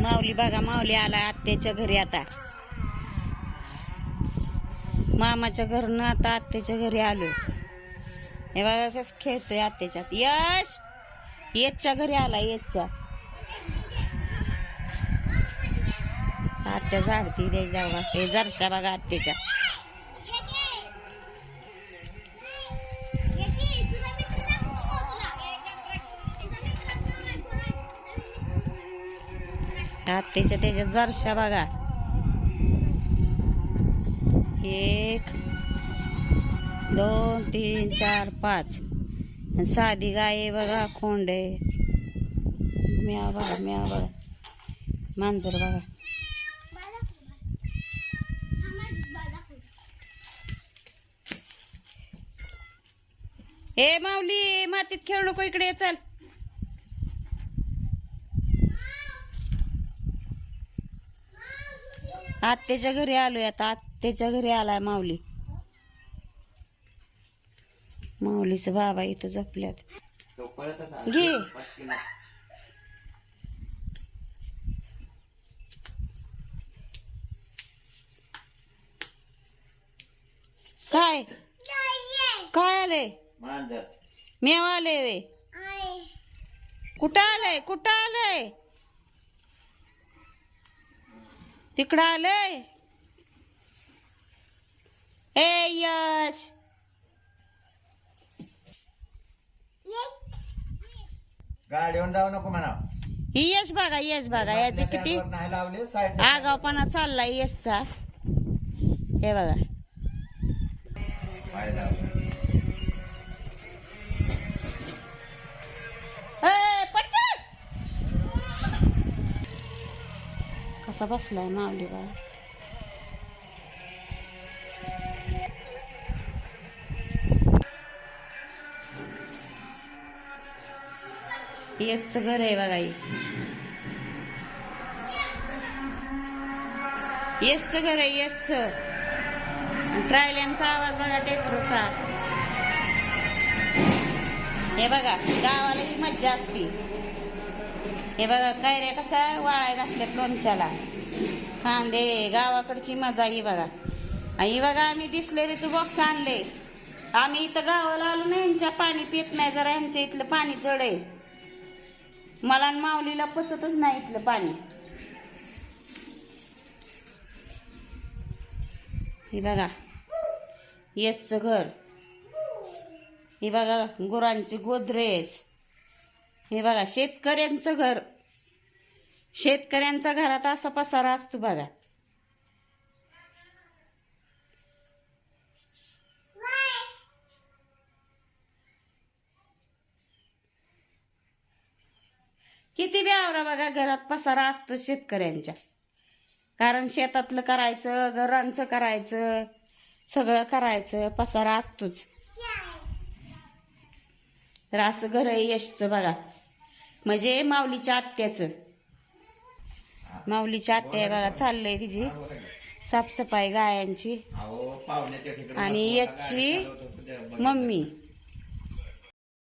माऊली बघा माऊली आला आत्याच्या घरी आता. मामाच्या घरनं आता आत्याच्या घरी आलो. हे बघा कस खेळतोय आत्याच्यात यश! येसच्या घरी आला येतच्या आत्या झाडती द्यायचा बघा हे जरशा बघा आत्याच्या. आत्याच्या त्याच्या जरशा बघा. एक दोन तीन चार पाच. साधी गाय बघा खोंड आहे. म्या बघा म्या बघा. मांजर बघा. ए माऊली मातीत खेळू नको इकडे चल. आत्याच्या घरी आलोय आता. आत्याच्या घरी आलाय माऊली. माऊलीचं बाबा इथं झोपल्यात. घे. काय? काय आले मेव आले वे. कुठं आलंय? कुठं आलंय? तिकडं आलंय. ए यश. गाडीवर जाऊ नको म्हणा ही यश बघा यश बघा. याचे किती? नाही लावले साईड आगावपणा चाललाय यशचा. हे बघा. कसा बसलाय मावली बा येच घर आहे बघा येसच येसचं घर आहे येसचं ट्रायल्यांचा आवाज बघा ट्रॅक्टरचा हे बघा गावाला ही मज्जा असते. हे बघा कैऱ्या कशा वाळ्या घातल्यात लोणच्याला? कांदे गावाकडची मजा ही बघा. आई ही बघा आम्ही डिस्लेरीचं बॉक्स आणले. आम्ही इथं गावाला आलो ना यांच्या पाणी पित नाही जरा यांच्या इथलं पाणी जड आहे. मला आणि माऊलीला पचतच नाही इथलं पाणी. हे बघा येसचं घर. हे बघा गुरांची गोदरेज. हे बघा शेतकऱ्यांचं घर. शेतकऱ्यांचा घरात असा पसारा असतो बघा. किती बी आवरा बघा घरात पसारा असतो शेतकऱ्यांच्या. कारण शेतातलं करायचं घरांचं करायचं सगळं करायचं पसारा असतोच. तर असं घर यशचं बघा. म्हणजे माऊलीच्या आत्याचं. माऊलीच्या आत्या बघा चाललंय तिची. साफसफाई गायांची. आणि याची. मम्मी.